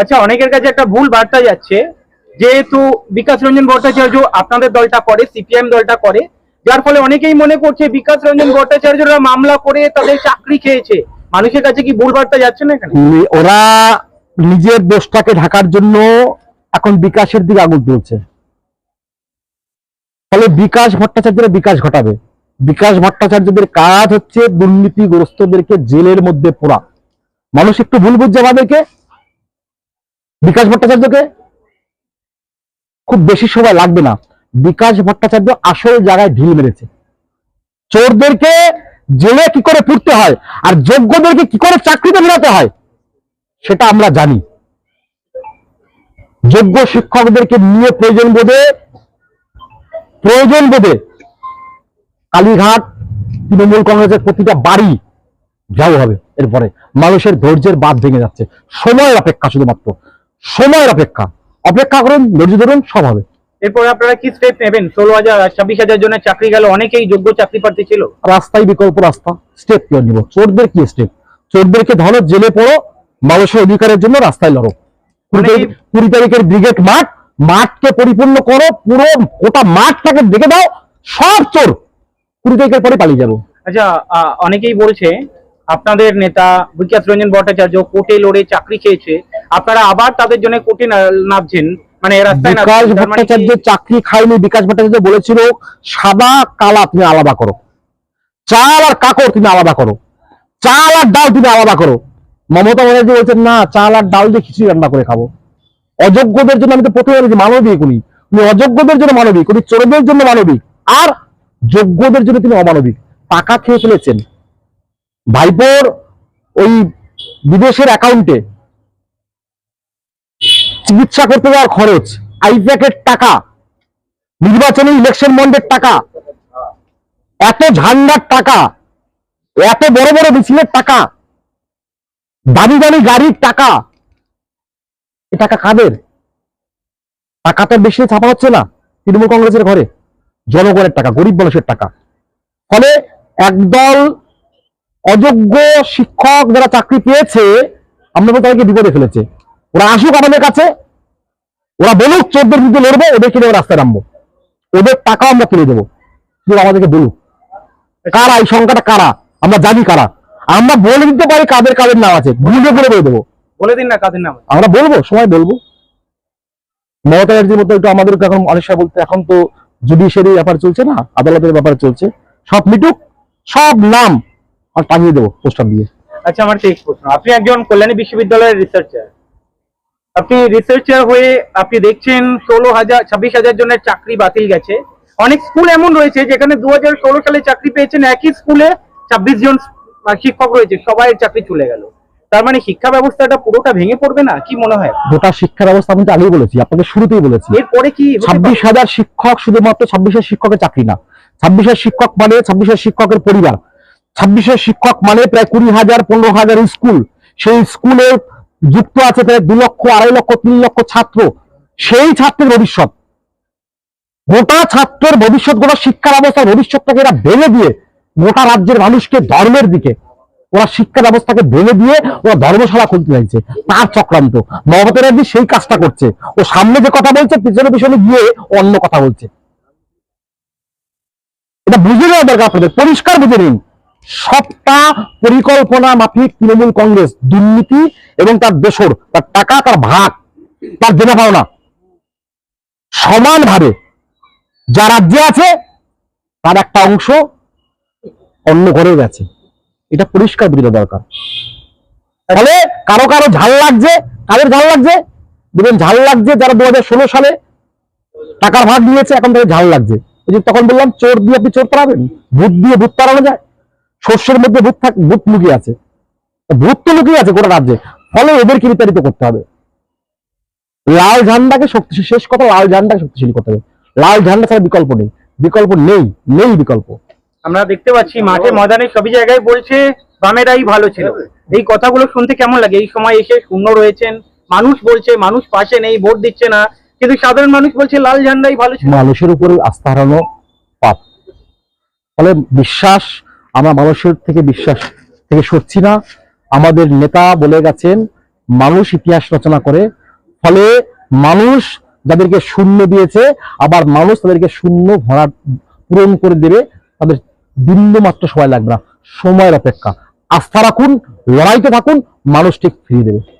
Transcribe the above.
আচ্ছা অনেকের কাছে একটা ভুল বার্তা যাচ্ছে। যেহেতু বিকাশ রঞ্জন ভট্টাচার্য আপনাদের দলটা করে, সিপিএম দলটা করে, যার ফলে অনেকেই মনে করছে বিকাশ রঞ্জন ভট্টাচার্যরা মামলা করে তাদের চাকরি খেয়েছে। মানুষের কাছে কি ভুল বার্তা যাচ্ছে না এখানে? ওরা নিজের দোষটাকে ঢাকার জন্য এখন বিকাশের দিকে আগুন তুলছে। ফলে বিকাশ ভট্টাচার্যের বিকাশ ঘটাবে। বিকাশ ভট্টাচার্যদের কাজ হচ্ছে দুর্নীতিগ্রস্তদেরকে জেলের মধ্যে পোড়া। মানুষ একটু ভুল বুঝছে আমাদেরকে বিকাশ ভট্টাচার্যকে? খুব বেশি সময় লাগবে না। বিকাশ ভট্টাচার্য আসল জায়গায় ঢিল মেরেছে। চোরদেরকে জেলে কি করে পুড়তে হয়? আর যোগ্যদেরকে কি করে চাকরিতে ফেরাতে হয়? সেটা আমরা জানি। যোগ্য শিক্ষকদেরকে নিয়ে প্রয়োজন বোধে প্রয়োজন বোধে কালীঘাট, তৃণমূল কংগ্রেসের প্রতিটা বাড়ি যাও হবে। এরপরে মানুষের ধৈর্যের বাদ ভেঙে যাচ্ছে। সময়ের অপেক্ষা শুধুমাত্র। সময়ের অপেক্ষা। অপেক্ষা করুন ধৈর্য ধরুন সব হবে। এরপর আপনারা কি স্টেপ নেবেন? ষোলো হাজার ছাব্বিশ হাজার জনের চাকরি গেল অনেকেই যোগ্য চাকরি প্রার্থী ছিল। রাস্তায় বিকল্প রাস্তা স্টেপ কেউ নিব। চোরদের কি স্টেপ চোরদেরকে ধরো জেলে পড়ো মানুষের অধিকারের জন্য রাস্তায় লড়ো। কুড়ি কুড়ি তারিখের ব্রিগেড মাঠ মাঠকে পরিপূর্ণ করো পুরো গোটা মাঠটাকে দেখে দাও সব চোর। কুড়ি তারিখের পরে পালিয়ে যাব। আচ্ছা আহ, অনেকেই বলছে আপনাদের নেতা বিকাশ রঞ্জন ভট্টাচার্য কোর্টে লড়ে চাকরি খেয়েছে। আপনারা আবার তাদের জন্য কোটে নামছেন। মানে রাস্তায় বিকাশ মানে ভট্টাচার্য চাকরি খায়নি বিকাশ ভট্টাচার্য বলেছিল সাদা কালা তুমি আলাদা করো। চাল আর কাকড় তুমি আলাদা করো। চাল আর ডাল তুমি আলাদা করো। মমতা ব্যানার্জি বলছেন না চাল আর ডাল দিয়ে খিচুড়ি রান্না করে খাব। অযোগ্যদের জন্য আমি তো প্রথমে বলেছি মানবিক উনি। উনি অযোগ্যদের জন্য মানবিক উনি চোরদের জন্য মানবিক। আর যোগ্যদের জন্য তিনি অমানবিক। টাকা খেয়ে ফেলেছেন। ভাইপোর ওই বিদেশের অ্যাকাউন্টে চিকিৎসা করতে যাওয়ার খরচ আইপ্যাকের টাকা, নির্বাচনী ইলেকশন বন্ডের টাকা, এত ঝান্ডার টাকা, এত বড় বড় মিছিলের টাকা, দামি দামি গাড়ির টাকা, এ টাকা কাদের? টাকা তো বেশি ছাপা হচ্ছে না তৃণমূল কংগ্রেসের ঘরে। জনগণের টাকা, গরিব মানুষের টাকা। ফলে একদল অযোগ্য শিক্ষক যারা চাকরি পেয়েছে আমরা তাদেরকে বিপদে ফেলেছে। ওরা আসুক আমাদের কাছে ওরা বলুক চোদ্দের বিরুদ্ধে লড়বো ওদেরকে নিয়ে রাস্তায় নামবো। ওদের টাকা আমরা তুলে দেবো। শুধু আমাদেরকে বলুক। কারা এই সংখ্যাটা কারা? আমরা জানি কারা। আমরা বলে দিতে পারি কাদের কাদের নাম আছে। গুলিয়ে করে বলে দেবো। বলে দিন না কাদের নাম আমরা বলব সময় বলব। মমতা ব্যানার্জির মতো একটু আমাদেরকে এখন অনেক সময় বলতে এখন তো জুডিশিয়ারি ব্যাপার চলছে না আদালতের ব্যাপার চলছে। সব মিটুক সব নাম। আর টাঙিয়ে দেবো পোস্টার দিয়ে। আচ্ছা আমার শেষ প্রশ্ন। আপনি একজন কল্যাণী বিশ্ববিদ্যালয়ের রিসার্চার আপনি রিসার্চার হয়ে আপনি দেখছেন ষোলো হাজার ছাব্বিশ হাজার জনের চাকরি বাতিল গেছে। অনেক স্কুল এমন রয়েছে যেখানে দু হাজার ষোলো সালে চাকরি পেয়েছেন একই স্কুলে ছাব্বিশ জন শিক্ষক রয়েছে সবাই চাকরি চলে গেল। তার মানে শিক্ষা ব্যবস্থাটা পুরোটা ভেঙে পড়বে না? কি মনে হয়? গোটা শিক্ষা ব্যবস্থা আমি তো আগেই বলেছি আপনাকে শুরুতেই বলেছি। এরপরে কি ছাব্বিশ হাজার শিক্ষক শুধুমাত্র ছাব্বিশের শিক্ষকের চাকরি না। ছাব্বিশের শিক্ষক মানে ছাব্বিশ হাজার শিক্ষকের পরিবার। ছাব্বিশের শিক্ষক মানে প্রায় কুড়ি হাজার, পনেরো হাজার স্কুল। সেই স্কুলে যুক্ত আছে প্রায় দু লক্ষ, আড়াই লক্ষ, তিন লক্ষ ছাত্র। সেই ছাত্রের ভবিষ্যৎ। গোটা ছাত্রের ভবিষ্যৎ, গোটা শিক্ষা ব্যবস্থার ভবিষ্যৎটাকে এরা ভেঙে দিয়ে গোটা রাজ্যের মানুষকে ধর্মের দিকে, ওরা শিক্ষা ব্যবস্থাকে ভেঙে দিয়ে ওরা ধর্মশালা খুলতে চাইছে। তার চক্রান্ত। মমতা ব্যানার্জি সেই কাজটা করছে। ও সামনে যে কথা বলছে, পিছনে পিছনে গিয়ে অন্য কথা বলছে। এটা বুঝে নেওয়া দরকার আপনাদের। পরিষ্কার বুঝে নিন। সবটা পরিকল্পনা মাফিক তৃণমূল কংগ্রেস, দুর্নীতি এবং তার দোসর তার টাকা, তার ভাগ, তার দেনা পাওনা। সমানভাবে যা রাজ্যে আছে, তার একটা অংশ অন্য ঘরে গেছে। এটা পরিষ্কার বুঝে নেওয়া দরকার। তাহলে কারও কারও ঝাল লাগছে, কাদের ঝাল লাগছে? দেখবেন ঝাল লাগছে যারা দু হাজার ষোলো সালে টাকার ভাগ নিয়েছে এখন তাদের ঝাল লাগছে। তখন বললাম, চোর দিয়ে আপনি চোর তাড়াবেন? ভূত দিয়ে ভূত তাড়ানো যায়। শস্যের মধ্যে ভূত থাক ভূত লুকিয়ে আছে। ভূত তো লুকিয়ে আছে গোটা রাজ্যে। ফলে এদেরকে বিতাড়িত করতে হবে। লাল ঝান্ডাকে শক্তিশালী শেষ কথা লাল ঝান্ডাকে শক্তিশালী করতে হবে। লাল ঝান্ডা ছাড়া বিকল্প নেই। বিকল্প নেই নেই বিকল্প। আমরা দেখতে পাচ্ছি মাঠে ময়দানে সবই জায়গায় বলছে বামেরাই ভালো ছিল। এই কথাগুলো শুনতে কেমন লাগে? এই সময় এসে শূন্য রয়েছেন। মানুষ বলছে মানুষ পাশে নেই ভোট দিচ্ছে না। কিন্তু সাধারণ মানুষ বলছে লাল ঝান্ডাই ভালো ছিল। মানুষের উপরে আস্থা হারানো পাপ। ফলে বিশ্বাস আমরা মানুষের থেকে বিশ্বাস থেকে সরছি না। আমাদের নেতা বলে গেছেন, মানুষ ইতিহাস রচনা করে, ফলে মানুষ যাদেরকে শূন্য দিয়েছে, আবার মানুষ তাদেরকে শূন্য ভরা পূরণ করে দেবে, তাদের বিন্দু মাত্র সময় লাগবে না। সময়ের অপেক্ষা। আস্থা রাখুন, লড়াইতে থাকুন, মানুষ ঠিক ফিরিয়ে দেবে।